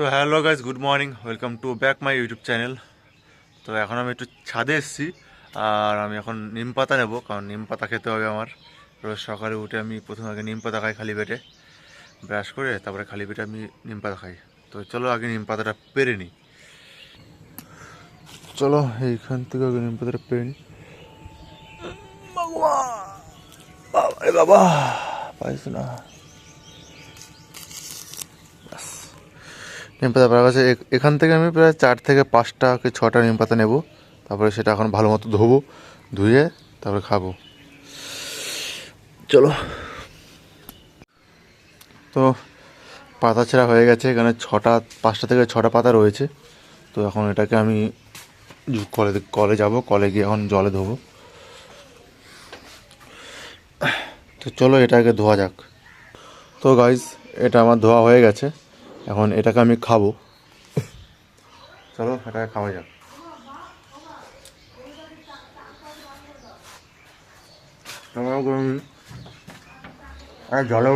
তো hello guys good morning, welcome to back my YouTube channel. তো এখন আমি একটু ছাদে এসেছি, আর আমি এখন নিম পাতা নেব, কারণ নিম পাতা খেতে হবে আমার। রোজ সকালে উঠে আমি প্রথমে আগে নিম পাতা খাই খালি পেটে, ব্রাশ করে তারপরে খালি পেটে আমি নিম পাতা খাই। তো চলো আগে নিম পাতাটা পেরে নিই। চলো এইখান থেকে আগে নিম পাতাটা পেরে নিই। বাবা বাবা, পাইছি না। নিম পাতা গেছে। এ- এখান থেকে আমি প্রায় চার থেকে পাঁচটা কি ছটা নিম পাতা নেব। তারপরে সেটা এখন ভালো মতো ধোবো, ধুয়ে তারপরে খাব। চলো। তো পাতা ছেঁড়া হয়ে গেছে। এখানে ছটা, পাঁচটা থেকে ছটা পাতা রয়েছে। তো এখন এটাকে আমি কলে কলে যাব। কলে গিয়ে এখন জলে ধোবো। তো চলো এটাকে ধোয়া যাক। তো গাইজ এটা আমার ধোয়া হয়ে গেছে। এখন এটাকে আমি খাব। চলো এটাকে খাওয়া যাক। আর জলে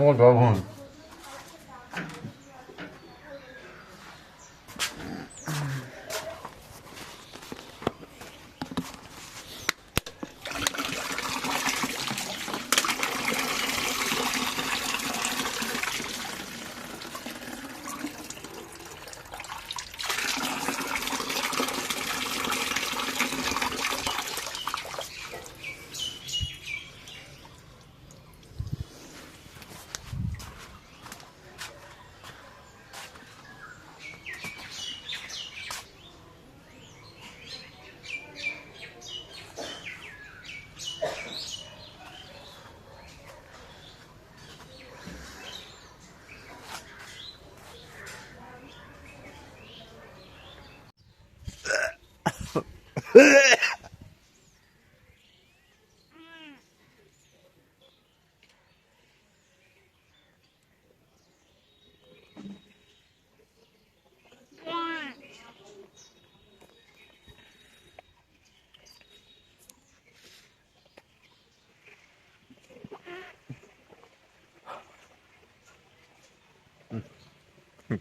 উঠল নেই আমার যখন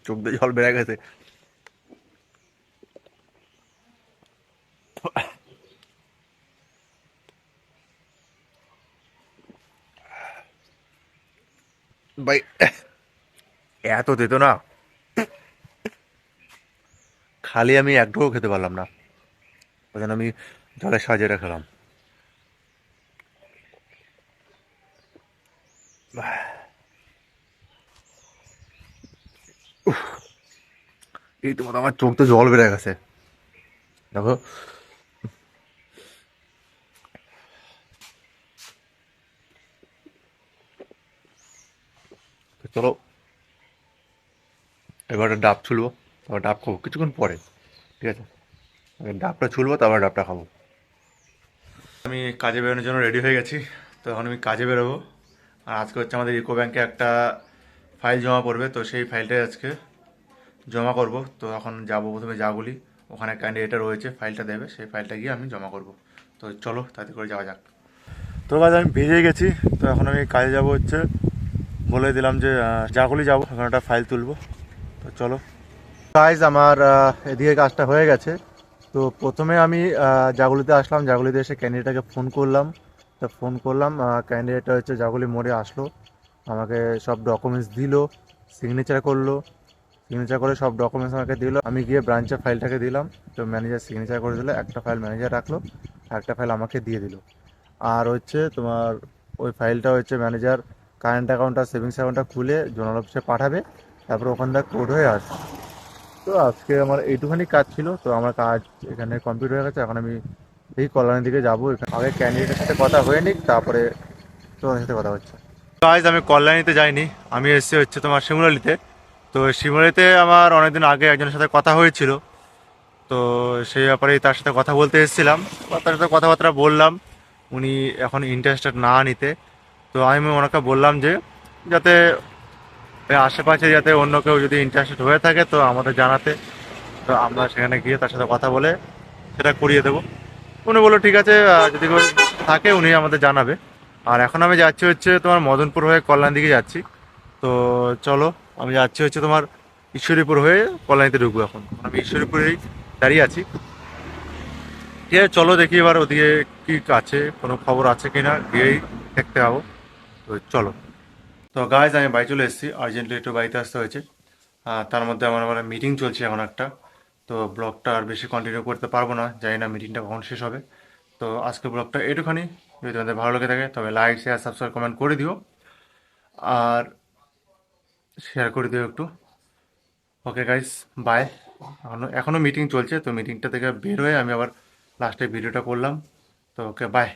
চোখ দিয়ে জল বেড়ে গেছে। ভাই, এত দিত না খালি আমি এক খেতে পারলাম না। ওই জন্য আমি জলের সাহায্যে এটা খেলাম। এই তো মতো আমার চোখ তো জল বেড়ে গেছে। দেখো। চলো। এবার ডাব ছুলবো, তারপর ডাব খাব, কিছুক্ষণ পরে, ঠিক আছে? ডাবটা ছুলবো, তারপর ডাবটা খাব। আমি কাজে বেরোনোর জন্য রেডি হয়ে গেছি, তো এখন আমি কাজে বেরোবো। আর আজকে হচ্ছে আমাদের ইকো ব্যাংকে একটা ফাইল জমা পড়বে, তো সেই ফাইলটাই আজকে জমা করব। তো এখন যাব প্রথমে যাগুলি ওখানে ক্যান্ডিডেটটা রয়েছে ফাইলটা দেবে, সেই ফাইলটা গিয়ে আমি জমা করব। তো চলো, তাতে করে যাওয়া যাক। তো কাজ আমি বেরিয়ে গেছি, তো এখন আমি কাজে যাব হচ্ছে, বলে দিলাম যে জাগুলি যাব, এখন একটা ফাইল তুলবো। তো চলো। কাজ আমার এদিকে কাজটা হয়ে গেছে। তো প্রথমে আমি জাগুলিতে আসলাম, জাগুলিতে এসে ক্যান্ডিডেটটাকে ফোন করলাম। তো ফোন করলাম ক্যান্ডিডেটটা হচ্ছে জাগুলি মোড়ে আসলো। আমাকে সব ডকুমেন্টস দিল সিগনেচার করল। সিগনেচার করে সব ডকুমেন্টস আমাকে দিল। আমি গিয়ে ব্রাঞ্চের ফাইলটাকে দিলাম। তো ম্যানেজার সিগনেচার করে দিল, একটা ফাইল ম্যানেজার রাখল একটা ফাইল আমাকে দিয়ে দিল। আর হচ্ছে তোমার ওই ফাইলটা হচ্ছে ম্যানেজার কারেন্ট অ্যাকাউন্ট আর সেভিংস অ্যাকাউন্টটা খুলে জোনাল অফিসে পাঠাবে। তারপর ওখান থেকে কোড হয়ে আসবে তো আজকে আমার এইটুখানি কাজ ছিল। তো আমার কাজ এখানে কমপ্লিট হয়ে গেছে। এখন আমি এই কল্যাণের দিকে যাব। আগে ক্যান্ডিডেটের সাথে কথা হয়ে নিক, তারপরে তোমাদের সাথে কথা হচ্ছে। আজ আমি কল্যাণীতে যাইনি। আমি এসেছি হচ্ছে তোমার শিমুরালিতে তো শিমুরালিতে আমার অনেকদিন আগে একজনের সাথে কথা হয়েছিল। তো সেই ব্যাপারেই তার সাথে কথা বলতে এসেছিলাম। তার সাথে কথাবার্তা বললাম। উনি এখন ইন্টারেস্টেড না নিতে। তো আমি ওনাকে বললাম যে, যাতে আশেপাশে যাতে অন্য কেউ যদি ইন্টারেস্টেড হয়ে থাকে তো আমাদের জানাতে। তো আমরা সেখানে গিয়ে তার সাথে কথা বলে সেটা করিয়ে দেবো। উনি বলল, ঠিক আছে যদি কেউ থাকে উনি আমাদের জানাবে। আর এখন আমি যাচ্ছি হচ্ছে তোমার মদনপুর হয়ে কল্যাণ দিকে যাচ্ছি। তো চলো আমি যাচ্ছি হচ্ছে তোমার ঈশ্বরীপুর হয়ে কল্যাণীতে ঢুকবো এখন। আমি ঈশ্বরীপুরেই দাঁড়িয়ে আছি। ঠিক আছে চলো দেখি এবার ওদিকে কি আছে, কোনো খবর আছে কি না গিয়েই দেখতে পাবো। তো চলো। তো গাইজ আমি বাড়ি চলে এসেছি আর্জেন্টলি একটু বাড়িতে আসতে হয়েছে। তার মধ্যে আমার আমার মিটিং চলছে এখন একটা। তো ব্লগটা আর বেশি কন্টিনিউ করতে পারব না, জানি না মিটিংটা কখন শেষ হবে। তো আজকে ব্লগটা এটুখানি। যদি তোমাদের ভালো লেগে থাকে, তবে লাইক শেয়ার সাবস্ক্রাইব কমেন্ট করে দিও। আর শেয়ার করে দিও একটু। ওকে গাইস বাই এখনও এখনও মিটিং চলছে, তো মিটিংটা থেকে বের হয়ে আমি আবার লাস্টে ভিডিওটা করলাম। তো ওকে বাই